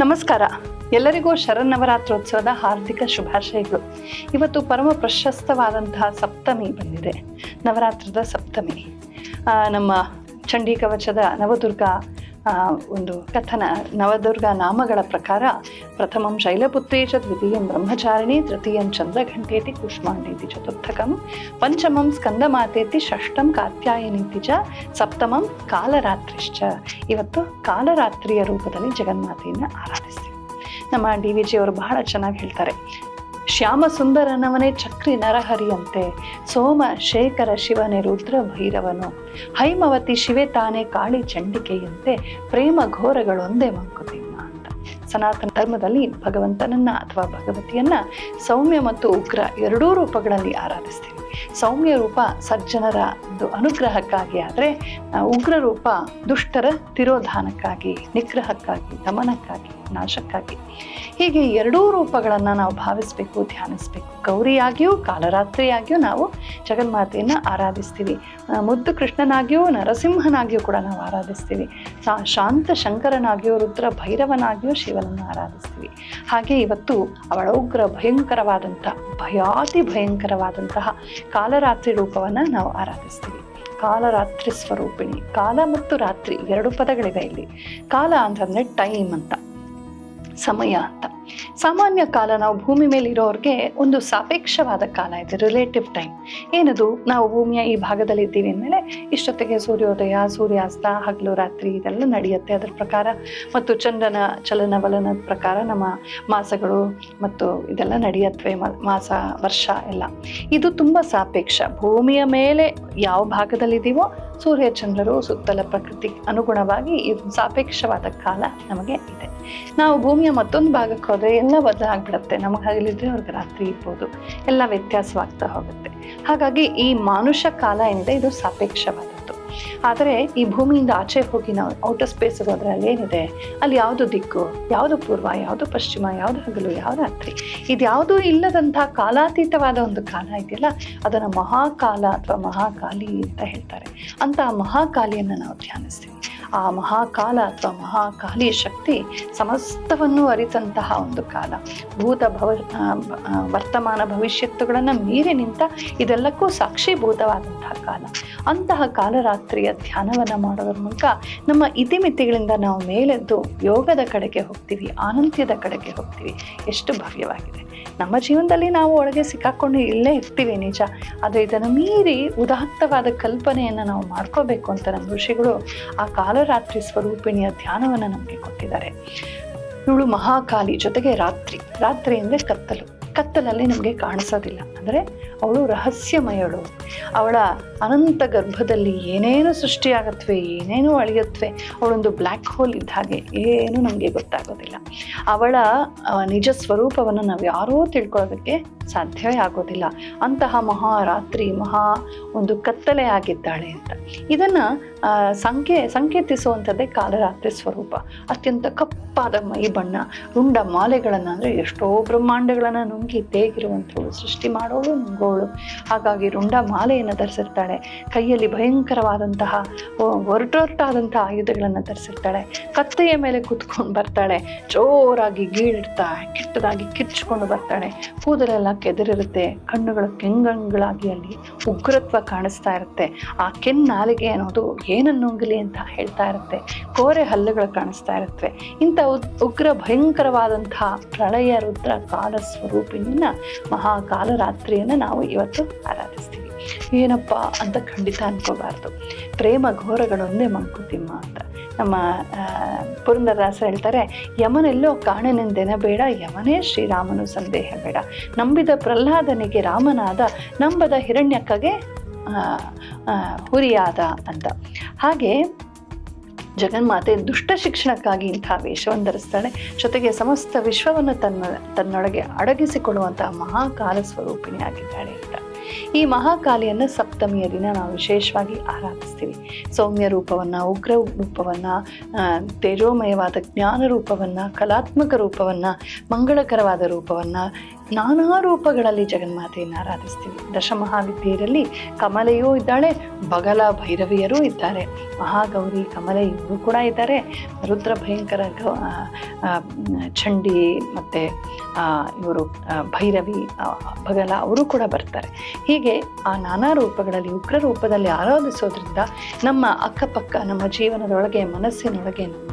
ನಮಸ್ಕಾರ. ಎಲ್ಲರಿಗೂ ಶರನ್ನವರಾತ್ರೋತ್ಸವದ ಹಾರ್ದಿಕ ಶುಭಾಶಯಗಳು. ಇವತ್ತು ಪರಮ ಪ್ರಶಸ್ತವಾದಂತಹ ಸಪ್ತಮಿ ಬಂದಿದೆ. ನವರಾತ್ರದ ಸಪ್ತಮಿ. ನಮ್ಮ ಚಂಡಿ ಕವಚದ ನವದುರ್ಗ ಒಂದು ಕಥನ ನವದುರ್ಗ ನಾಮಗಳ ಪ್ರಕಾರ ಪ್ರಥಮಂ ಶೈಲಪುತ್ರೇಶ ದ್ವಿತೀಯಂ ಬ್ರಹ್ಮಚಾರಿಣಿ, ತೃತೀಯಂ ಚಂದ್ರಘಂಟೇತಿ ಕುಷ್ಮಾಂಡೇತಿ ಚತುರ್ಥಕಂ, ಪಂಚಮಂ ಸ್ಕಂದಮಾತೇತಿ ಷಷ್ಠಂ ಕಾತ್ಯಾಯನೀತಿ ಚ, ಸಪ್ತಮಂ ಕಾಲರಾತ್ರಿಶ್ಚ. ಇವತ್ತು ಕಾಲರಾತ್ರಿಯ ರೂಪದಲ್ಲಿ ಜಗನ್ಮಾತೆಯನ್ನು ಆರಾಧಿಸ್ತೀವಿ. ನಮ್ಮ ಡಿ ವಿ ಜಿ ಅವರು ಬಹಳ ಚೆನ್ನಾಗಿ ಹೇಳ್ತಾರೆ. ಶ್ಯಾಮ ಸುಂದರನವನೇ ಚಕ್ರಿ ನರಹರಿಯಂತೆ, ಸೋಮ ಶೇಖರ ಶಿವನೇ ರುದ್ರ ಭೈರವನು ಹೈಮವತಿ ಶಿವೆ ತಾನೇ ಕಾಳಿ ಚಂಡಿಕೆಯಂತೆ, ಪ್ರೇಮ ಘೋರಗಳೊಂದೇ ಮಂಕುತಿಮ್ಮ ಅಂತ. ಸನಾತನ ಧರ್ಮದಲ್ಲಿ ಭಗವಂತನನ್ನ ಅಥವಾ ಭಗವತಿಯನ್ನ ಸೌಮ್ಯ ಮತ್ತು ಉಗ್ರ ಎರಡೂ ರೂಪಗಳಲ್ಲಿ ಆರಾಧಿಸ್ತೀವಿ. ಸೌಮ್ಯ ರೂಪ ಸಜ್ಜನರ ಅನುಗ್ರಹಕ್ಕಾಗಿ ಆದರೆ ಉಗ್ರ ರೂಪ ದುಷ್ಟರ ತಿರೋಧಾನಕ್ಕಾಗಿ, ನಿಗ್ರಹಕ್ಕಾಗಿ, ದಮನಕ್ಕಾಗಿ, ನಾಶಕ್ಕಾಗಿ. ಹೀಗೆ ಎರಡೂ ರೂಪಗಳನ್ನು ನಾವು ಭಾವಿಸಬೇಕು, ಧ್ಯಾನಿಸಬೇಕು. ಗೌರಿಯಾಗಿಯೂ, ಕಾಲರಾತ್ರಿಯಾಗಿಯೂ ನಾವು ಜಗನ್ಮಾತೆಯನ್ನು ಆರಾಧಿಸ್ತೀವಿ. ಮುದ್ದು ಕೃಷ್ಣನಾಗಿಯೂ, ನರಸಿಂಹನಾಗಿಯೂ ಕೂಡ ನಾವು ಆರಾಧಿಸ್ತೀವಿ. ಶಾಂತ ಶಂಕರನಾಗಿಯೂ, ರುದ್ರ ಭೈರವನಾಗಿಯೂ ಶಿವನನ್ನು ಆರಾಧಿಸ್ತೀವಿ. ಹಾಗೆ ಇವತ್ತು ಅವಳ ಉಗ್ರ ಭಯಂಕರವಾದಂಥ, ಭಯಾತಿ ಭಯಂಕರವಾದಂತಹ ಕಾಲರಾತ್ರಿ ರೂಪವನ್ನು ನಾವು ಆರಾಧಿಸ್ತೀವಿ. ಕಾಲರಾತ್ರಿ ಸ್ವರೂಪಿಣಿ, ಕಾಲ ಮತ್ತು ರಾತ್ರಿ ಎರಡು ಪದಗಳಿವೆ ಇಲ್ಲಿ. ಕಾಲ ಅಂತಂದರೆ ಟೈಮ್ ಅಂತ. ಸಮಯ ಅಂತ. ಸಾಮಾನ್ಯ ಕಾಲ ನಾವು ಭೂಮಿ ಮೇಲೆ ಇರೋರಿಗೆ ಒಂದು ಸಾಪೇಕ್ಷವಾದ ಕಾಲ ಇದೆ ರಿಲೇಟಿವ್ ಟೈಮ್ ಏನದು? ನಾವು ಭೂಮಿಯ ಈ ಭಾಗದಲ್ಲಿ ಇದ್ದೀವಿ ಅಂದಮೇಲೆ ಇಷ್ಟೊತ್ತಿಗೆ ಸೂರ್ಯೋದಯ, ಸೂರ್ಯಾಸ್ತ, ಹಗಲು, ರಾತ್ರಿ ಇದೆಲ್ಲ ನಡೆಯುತ್ತೆ ಅದರ ಪ್ರಕಾರ. ಮತ್ತು ಚಂದ್ರನ ಚಲನವಲನದ ಪ್ರಕಾರ ನಮ್ಮ ಮಾಸಗಳು ಮತ್ತು ಇದೆಲ್ಲ ನಡೆಯತ್ವೆ ಮಾಸ, ವರ್ಷ ಎಲ್ಲ. ಇದು ತುಂಬ ಸಾಪೇಕ್ಷ. ಭೂಮಿಯ ಮೇಲೆ ಯಾವ ಭಾಗದಲ್ಲಿದ್ದೀವೋ ಸೂರ್ಯ ಚಂದ್ರರು ಸುತ್ತಲ ಪ್ರಕೃತಿ ಅನುಗುಣವಾಗಿ ಇದು ಸಾಪೇಕ್ಷವಾದ ಕಾಲ ನಮಗೆ ಇದೆ. ನಾವು ಭೂಮಿಯ ಮತ್ತೊಂದು ಭಾಗಕ್ಕೆ ಹೋದರೆ ಎಲ್ಲ ಬದಲಾಗ್ಬಿಡುತ್ತೆ ನಮಗೆ ಹಗಲಿದ್ರೆ ಅವ್ರಿಗೆ ರಾತ್ರಿ ಇರ್ಬೋದು. ಎಲ್ಲ ವ್ಯತ್ಯಾಸವಾಗ್ತಾ ಹೋಗುತ್ತೆ. ಹಾಗಾಗಿ ಈ ಮಾನುಷ ಕಾಲ ಏನಿದೆ ಇದು ಸಾಪೇಕ್ಷವಾದದ್ದು ಆದರೆ ಈ ಭೂಮಿಯಿಂದ ಆಚೆ ಹೋಗಿ ನಾವು ಔಟರ್ ಸ್ಪೇಸ್ ಹೋದ್ರೆ ಅಲ್ಲಿ ಏನಿದೆ? ಅಲ್ಲಿ ಯಾವುದು ದಿಕ್ಕು? ಯಾವುದು ಪೂರ್ವ? ಯಾವುದು ಪಶ್ಚಿಮ? ಯಾವುದು ಹಗಲು? ಯಾವ ರಾತ್ರಿ? ಇದ್ಯಾವುದೂ ಇಲ್ಲದಂತಹ ಕಾಲಾತೀತವಾದ ಒಂದು ಕಾಲ ಇದೆಯಲ್ಲ, ಅದನ್ನು ಮಹಾಕಾಲ ಅಥವಾ ಮಹಾಕಾಲಿ ಅಂತ ಹೇಳ್ತಾರೆ. ಅಂತ ಮಹಾಕಾಲಿಯನ್ನು ನಾವು ಧ್ಯಾನಿಸ್ತೀವಿ. ಆ ಮಹಾಕಾಲ ಅಥವಾ ಮಹಾಕಾಲಿ ಶಕ್ತಿ ಸಮಸ್ತವನ್ನು ಅರಿತಂತಹ ಒಂದು ಕಾಲ. ಭೂತ ಭವ ವರ್ತಮಾನ ಭವಿಷ್ಯತ್ತುಗಳನ್ನು ಮೀರಿ ನಿಂತ ಇದೆಲ್ಲಕ್ಕೂ ಸಾಕ್ಷೀಭೂತವಾದಂತಹ ಕಾಲ. ಅಂತಹ ಕಾಲರಾತ್ರಿಯ ಧ್ಯಾನವನ್ನು ಮಾಡೋದ್ರ ಮೂಲಕ ನಮ್ಮ ಇತಿಮಿತಿಗಳಿಂದ ನಾವು ಮೇಲೆದ್ದು ಯೋಗದ ಕಡೆಗೆ ಹೋಗ್ತೀವಿ, ಆನಂತ್ಯದ ಕಡೆಗೆ ಹೋಗ್ತೀವಿ. ಎಷ್ಟು ಭವ್ಯವಾಗಿದೆ. ನಮ್ಮ ಜೀವನದಲ್ಲಿ ನಾವು ಒಳಗೆ ಸಿಕ್ಕಾಕ್ಕೊಂಡು ಇಲ್ಲೇ ಇರ್ತೀವಿ ನಿಜ. ಆದರೆ ಇದನ್ನು ಮೀರಿ ಉದಾತ್ತವಾದ ಕಲ್ಪನೆಯನ್ನು ನಾವು ಮಾಡ್ಕೋಬೇಕು ಅಂತ ನಮ್ಮ ಋಷಿಗಳು ಆ ಕಾಲರಾತ್ರಿ ಸ್ವರೂಪಿಣಿಯ ಧ್ಯಾನವನ್ನು ನಮಗೆ ಕೊಟ್ಟಿದ್ದಾರೆ. ಇವಳು ಮಹಾಕಾಲಿ ಜೊತೆಗೆ ರಾತ್ರಿ. ರಾತ್ರಿ ಅಂದರೆ ಕತ್ತಲು. ಕತ್ತಲಲ್ಲಿ ನಮಗೆ ಕಾಣಿಸೋದಿಲ್ಲ. ಅಂದರೆ ಅವಳು ರಹಸ್ಯಮಯಳು. ಅವಳ ಅನಂತ ಗರ್ಭದಲ್ಲಿ ಏನೇನು ಸೃಷ್ಟಿಯಾಗತ್ವೆ, ಏನೇನು ಅಳಿಯತ್ವೆ, ಅವಳೊಂದು ಬ್ಲ್ಯಾಕ್ ಹೋಲ್ ಇದ್ದ ಹಾಗೆ ಏನು ನಮಗೆ ಗೊತ್ತಾಗೋದಿಲ್ಲ. ಅವಳ ನಿಜ ಸ್ವರೂಪವನ್ನು ನಾವು ಯಾರೂ ತಿಳ್ಕೊಳ್ಳೋದಕ್ಕೆ ಸಾಧ್ಯವೇ ಆಗೋದಿಲ್ಲ. ಅಂತಹ ಮಹಾರಾತ್ರಿ, ಮಹಾ ಒಂದು ಕತ್ತಲೆ ಆಗಿದ್ದಾಳೆ ಅಂತ. ಇದನ್ನು ಸಂಕೆ, ಸಂಕೇತಿಸುವಂಥದ್ದೇ ಕಾಲರಾತ್ರಿ ಸ್ವರೂಪ. ಅತ್ಯಂತ ಕಪ್ಪಾದ ಮೈ ಬಣ್ಣ, ರುಂಡ ಮಾಲೆಗಳನ್ನು ಅಂದರೆ ಎಷ್ಟೋ ಬ್ರಹ್ಮಾಂಡಗಳನ್ನು ನುಂಗಿ ತೇಗಿರುವಂಥವಳು ಸೃಷ್ಟಿ ಮಾಡೋಳು ನುಂಗೋಳು ಹಾಗಾಗಿ ರುಂಡ ಮಾಲೆಯನ್ನು ಧರಿಸಿರ್ತಾಳೆ. ಕೈಯಲ್ಲಿ ಭಯಂಕರವಾದಂತಹ ಒರಟೊರಟಾದಂತಹ ಆಯುಧಗಳನ್ನು ಧರಿಸಿರ್ತಾಳೆ. ಕತ್ತೆಯ ಮೇಲೆ ಕೂತ್ಕೊಂಡು ಬರ್ತಾಳೆ. ಜೋರಾಗಿ ಗೀಳಿಡ್ತಾ, ಕೆಟ್ಟದಾಗಿ ಕಿರ್ಚ್ಕೊಂಡು ಬರ್ತಾಳೆ. ಕೂದಲೆಲ್ಲ ಕೆದರಿರುತ್ತೆ. ಕಣ್ಣುಗಳು ಕೆಂಗಂಗಳಾಗಿ ಅಲ್ಲಿ ಉಗ್ರತ್ವ ಕಾಣಿಸ್ತಾ ಇರುತ್ತೆ. ಆ ಕೆನ್ನಾಲಿಗೆ ಅನ್ನೋದು ಏನನ್ನು ನುಂಗಲಿ ಅಂತ ಹೇಳ್ತಾ ಇರುತ್ತೆ. ಕೋರೆ ಹಲ್ಲುಗಳು ಕಾಣಿಸ್ತಾ ಇರುತ್ತೆ. ಇಂಥ ಉಗ್ರ ಭಯಂಕರವಾದಂತಹ ಪ್ರಳಯ ರುದ್ರ ಕಾಲ ಸ್ವರೂಪಿನಿಯನ್ನ ಮಹಾಕಾಲರಾತ್ರಿಯನ್ನು ನಾವು ಇವತ್ತು ಆರಾಧಿಸ್ತೀವಿ. ಏನಪ್ಪ ಅಂತ ಖಂಡಿತ ಅನ್ಕೋಬಾರ್ದು. ಪ್ರೇಮ ಘೋರಗಳೊಂದೇ ಮಂಕುತಿಮ್ಮ ಅಂತ. ನಮ್ಮ ಪುರಂದರದಾಸ ಹೇಳ್ತಾರೆ, ಯಮನೆಲ್ಲೋ ಕಾಣನೆಂದೆನ ಬೇಡ, ಯಮನೇ ಶ್ರೀರಾಮನು ಸಂದೇಹ ಬೇಡ. ನಂಬಿದ ಪ್ರಹ್ಲಾದನಿಗೆ ರಾಮನಾದ, ನಂಬದ ಹಿರಣ್ಯಕ್ಕಗೆ ಹುರಿಯಾದ ಅಂತ. ಹಾಗೆ ಜಗನ್ಮಾತೆ ದುಷ್ಟ ಶಿಕ್ಷಣಕ್ಕಾಗಿ ಇಂಥ ವೇಷವನ್ನು ಧರಿಸ್ತಾಳೆ. ಜೊತೆಗೆ ಸಮಸ್ತ ವಿಶ್ವವನ್ನು ತನ್ನ, ತನ್ನೊಳಗೆ ಅಡಗಿಸಿಕೊಳ್ಳುವಂತಹ ಮಹಾಕಾಲ ಸ್ವರೂಪಿಣಿಯಾಗಿದ್ದಾಳೆ ಅಂತ. ಈ ಮಹಾಕಾಲಿಯನ್ನು ಸಪ್ತಮಿಯ ದಿನ ನಾವು ವಿಶೇಷವಾಗಿ ಆರಾಧಿಸ್ತೀವಿ. ಸೌಮ್ಯ ರೂಪವನ್ನು, ಉಗ್ರ ರೂಪವನ್ನು ತೇಜೋಮಯವಾದ ಜ್ಞಾನ ರೂಪವನ್ನು, ಕಲಾತ್ಮಕ ರೂಪವನ್ನು, ಮಂಗಳಕರವಾದ ರೂಪವನ್ನು ನಾನಾ ರೂಪಗಳಲ್ಲಿ ಜಗನ್ಮಾತೆಯನ್ನು ಆರಾಧಿಸ್ತೀವಿ. ದಶಮಹಾವಿದ್ಯೆಯರಲ್ಲಿ ಕಮಲೆಯೂ ಇದ್ದಾಳೆ, ಬಗಲ ಭೈರವಿಯರೂ ಇದ್ದಾರೆ. ಮಹಾಗೌರಿ ಕಮಲೆ ಇವರು ಕೂಡ ಇದ್ದಾರೆ. ರುದ್ರ ಭಯಂಕರ ಚಂಡಿ ಮತ್ತು ಇವರು ಭೈರವಿ ಬಗಲ ಅವರು ಕೂಡ ಬರ್ತಾರೆ. ಹೀಗೆ ಆ ನಾನಾ ರೂಪಗಳಲ್ಲಿ ಉಗ್ರ ರೂಪದಲ್ಲಿ ಆರಾಧಿಸೋದ್ರಿಂದ ನಮ್ಮ ಅಕ್ಕಪಕ್ಕ, ನಮ್ಮ ಜೀವನದೊಳಗೆ, ಮನಸ್ಸಿನೊಳಗೆ ನಮ್ಮ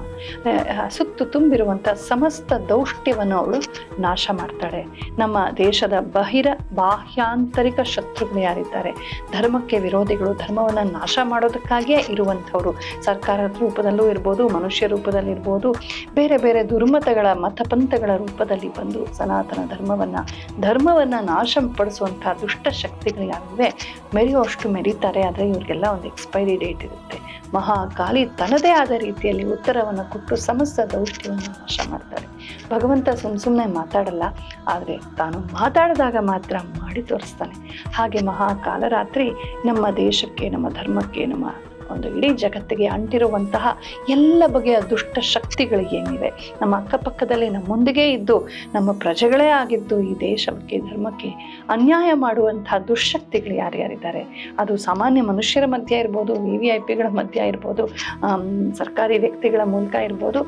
ಸುತ್ತು ತುಂಬಿರುವಂಥ ಸಮಸ್ತ ದೌಷ್ಟ್ಯವನ್ನು ಅವಳು ನಾಶ ಮಾಡ್ತಾಳೆ. ನಮ್ಮ ದೇಶದ ಬಹಿರ ಬಾಹ್ಯಾಂತರಿಕ ಶತ್ರುಗಳು ಯಾರಿದ್ದಾರೆ ಧರ್ಮಕ್ಕೆ ವಿರೋಧಿಗಳು ಧರ್ಮವನ್ನು ನಾಶ ಮಾಡೋದಕ್ಕಾಗಿಯೇ ಇರುವಂಥವ್ರು. ಸರ್ಕಾರದ ರೂಪದಲ್ಲೂ ಇರ್ಬೋದು, ಮನುಷ್ಯ ರೂಪದಲ್ಲಿ ಇರ್ಬೋದು, ಬೇರೆ ಬೇರೆ ದುರ್ಮತಗಳ ಮತಪಂಥಗಳ ರೂಪದಲ್ಲಿ ಬಂದು ಸನಾತನ ಧರ್ಮವನ್ನು ಧರ್ಮವನ್ನು ನಾಶ ಪಡಿಸುವಂಥ ದುಷ್ಟ ಶಕ್ತಿಗಳು ಯಾರಿವೆ, ಮೆರೆಯುವಷ್ಟು ಮೆರೀತಾರೆ, ಆದರೆ ಇವ್ರಿಗೆಲ್ಲ ಒಂದು ಎಕ್ಸ್ಪೈರಿ ಡೇಟ್ ಇರುತ್ತೆ. ಮಹಾಕಾಲಿ ತನ್ನದೇ ಆದ ರೀತಿಯಲ್ಲಿ ಉತ್ತರವನ್ನು ಕೊಟ್ಟು ಸಮಸ್ತ ದೌಷ್ಟ್ಯವನ್ನು ನಾಶ ಮಾಡ್ತಾರೆ. ಭಗವಂತ ಸುಮ್ಮ ಸುಮ್ಮನೆ ಮಾತಾಡಲ್ಲ, ಆದರೆ ತಾನು ಮಾತಾಡಿದಾಗ ಮಾತ್ರ ಮಾಡಿ ತೋರಿಸ್ತಾನೆ. ಹಾಗೆ ಮಹಾಕಾಲರಾತ್ರಿ ನಮ್ಮ ದೇಶಕ್ಕೆ, ನಮ್ಮ ಧರ್ಮಕ್ಕೆ, ನಮ್ಮ ಒಂದು ಇಡೀ ಜಗತ್ತಿಗೆ ಅಂಟಿರುವಂತಹ ಎಲ್ಲ ಬಗೆಯ ದುಷ್ಟ ಶಕ್ತಿಗಳು ಏನಿವೆ. ನಮ್ಮ ಅಕ್ಕಪಕ್ಕದಲ್ಲಿ ನಮ್ಮೊಂದಿಗೆ ಇದ್ದು, ನಮ್ಮ ಪ್ರಜೆಗಳೇ ಆಗಿದ್ದು ಈ ದೇಶಕ್ಕೆ ಧರ್ಮಕ್ಕೆ ಅನ್ಯಾಯ ಮಾಡುವಂತಹ ದುಶ್ಶಕ್ತಿಗಳು ಯಾರ್ಯಾರಿದ್ದಾರೆ? ಅದು ಸಾಮಾನ್ಯ ಮನುಷ್ಯರ ಮಧ್ಯೆ ಇರ್ಬೋದು ವಿ ವಿ ಐ ಪಿಗಳ ಮಧ್ಯ ಇರ್ಬೋದು ಸರ್ಕಾರಿ ವ್ಯಕ್ತಿಗಳ ಮೂಲಕ ಇರ್ಬೋದು.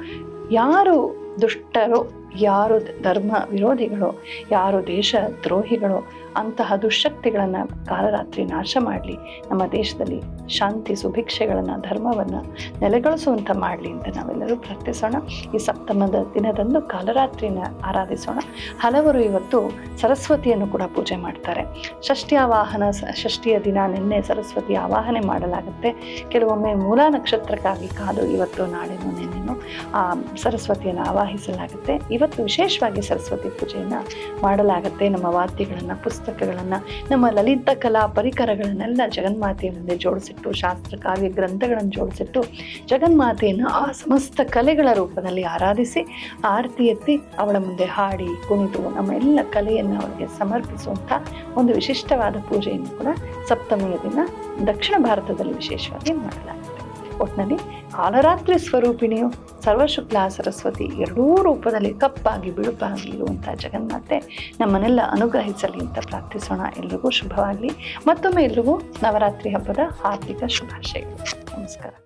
ಯಾರು ದುಷ್ಟರು ಯಾರು ಧರ್ಮ ವಿರೋಧಿಗಳು, ಯಾರು ದೇಶ ದ್ರೋಹಿಗಳು, ಅಂತಹ ದುಶ್ಶಕ್ತಿಗಳನ್ನು ಕಾಲರಾತ್ರಿ ನಾಶ ಮಾಡಲಿ. ನಮ್ಮ ದೇಶದಲ್ಲಿ ಶಾಂತಿ ಸುಭಿಕ್ಷೆಗಳನ್ನು, ಧರ್ಮವನ್ನು ನೆಲೆಗೊಳಿಸುವಂಥ ಮಾಡಲಿ ಅಂತ ನಾವೆಲ್ಲರೂ ಪ್ರಾರ್ಥಿಸೋಣ. ಈ ಸಪ್ತಮದ ದಿನದಂದು ಕಾಲರಾತ್ರಿನ ಆರಾಧಿಸೋಣ. ಹಲವರು ಇವತ್ತು ಸರಸ್ವತಿಯನ್ನು ಕೂಡ ಪೂಜೆ ಮಾಡ್ತಾರೆ. ಷಷ್ಠಿ ಆವಾಹನ, ಷಷ್ಠಿಯ ದಿನ ನಿನ್ನೆ ಸರಸ್ವತಿ ಆವಾಹನೆ ಮಾಡಲಾಗುತ್ತೆ. ಕೆಲವೊಮ್ಮೆ ಮೂಲ ನಕ್ಷತ್ರಕ್ಕಾಗಿ ಕಾದು ಇವತ್ತು ನಾಳೆನೂ ನಿನ್ನೆನೂ ಆ ಸರಸ್ವತಿಯನ್ನು ಆವಾಹಿಸಲಾಗುತ್ತೆ. ಇವತ್ತು ವಿಶೇಷವಾಗಿ ಸರಸ್ವತಿ ಪೂಜೆಯನ್ನು ಮಾಡಲಾಗುತ್ತೆ. ನಮ್ಮ ವಾದ್ಯಗಳನ್ನು, ಪುಸ್ತಕಗಳನ್ನು, ನಮ್ಮ ಲಲಿತ ಕಲಾ ಪರಿಕರಗಳನ್ನೆಲ್ಲ ಜಗನ್ಮಾತೆಯ ಮುಂದೆ ಜೋಡಿಸಿಟ್ಟು, ಶಾಸ್ತ್ರ ಕಾವ್ಯ ಗ್ರಂಥಗಳನ್ನು ಜೋಡಿಸಿಟ್ಟು ಜಗನ್ಮಾತೆಯನ್ನು ಆ ಸಮಸ್ತ ಕಲೆಗಳ ರೂಪದಲ್ಲಿ ಆರಾಧಿಸಿ, ಆರತಿ ಎತ್ತಿ ಅವಳ ಮುಂದೆ ಹಾಡಿ ಕುಣಿತು ನಮ್ಮ ಎಲ್ಲ ಕಲೆಯನ್ನು ಅವಳಿಗೆ ಸಮರ್ಪಿಸುವಂಥ ಒಂದು ವಿಶಿಷ್ಟವಾದ ಪೂಜೆಯನ್ನು ಕೂಡ ಸಪ್ತಮಿಯ ದಿನ ದಕ್ಷಿಣ ಭಾರತದಲ್ಲಿ ವಿಶೇಷವಾಗಿ ಮಾಡಲಾಗುತ್ತೆ ಒಟ್ಟಿನಲ್ಲಿ ಕಾಲರಾತ್ರಿ ಸ್ವರೂಪಿಣಿಯು ಸರ್ವಶುಕ್ಲ ಸರಸ್ವತಿ ಎರಡೂ ರೂಪದಲ್ಲಿ ಕಪ್ಪಾಗಿ, ಬಿಳುಪಾಗಿ ಇರುವಂಥ ಜಗನ್ಮಾತೆ ನಮ್ಮನ್ನೆಲ್ಲ ಅನುಗ್ರಹಿಸಲಿ ಅಂತ ಪ್ರಾರ್ಥಿಸೋಣ. ಎಲ್ರಿಗೂ ಶುಭವಾಗಲಿ. ಮತ್ತೊಮ್ಮೆ ಎಲ್ರಿಗೂ ನವರಾತ್ರಿ ಹಬ್ಬದ ಹಾರ್ದಿಕ ಶುಭಾಶಯಗಳು. ನಮಸ್ಕಾರ.